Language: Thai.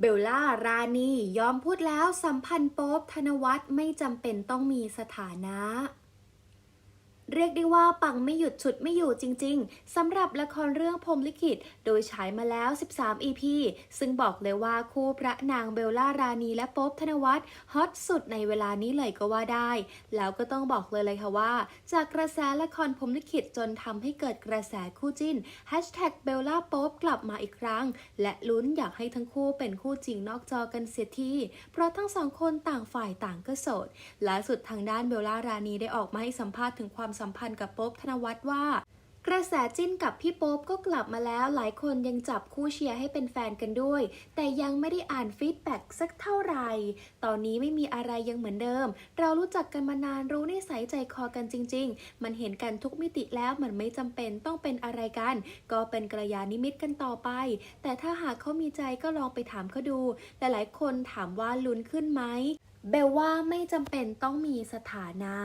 เบลล่า รานียอมพูดแล้วสัมพันธ์โป๊บธนวัฒน์ไม่จำเป็นต้องมีสถานะ เรียกได้ว่าปังไม่หยุดฉุดไม่อยู่จริง ๆสำหรับละครเรื่องพรมลิขิต โดยฉายมาแล้ว 13 EP ซึ่งบอกเลยว่าคู่พระนางเบลล่ารานีและโป๊บธนวัฒน์ฮอตสุดในเวลานี้เลยก็ว่าได้ แล้วก็ต้องบอกเลยเลยค่ะว่า จากกระแสละครพรมลิขิตจนทำให้เกิดกระแสคู่จิ้นแฮชแท็กเบลล่าโป๊บกลับมาอีกครั้ง และลุ้นอยากให้ทั้งคู่เป็นคู่จริงนอกจอกันเสียทีเพราะทั้งสองคนต่างฝ่ายต่างก็โสดล่าสุดทางด้านเบลล่ารานีได้ออกมาให้สัมภาษณ์ถึงความสัมพันธ์กับโป๊บธนวัฒน์ว่ากระแสจิ้นกับพี่โป๊บก็กลับมาแล้วหลายคนยังจับคู่เชียร์ให้เป็นแฟนกันด้วย แต่ยังไม่ได้อ่านฟีดแบ็กสักเท่าไหร่ ตอนนี้ไม่มีอะไรยังเหมือนเดิม เรารู้จักกันมานานรู้นิสัยใจคอกันจริง ๆ มันเห็นกันทุกมิติแล้วมันไม่จำเป็นต้องเป็นอะไรกัน ก็เป็นกระยาณิมิตกันต่อไป แต่ถ้าหากเขามีใจก็ลองไปถามเขาดูหลายๆคนถามว่าลุ้นขึ้นไหมเบลว่าไม่จำเป็นต้องมีสถานะ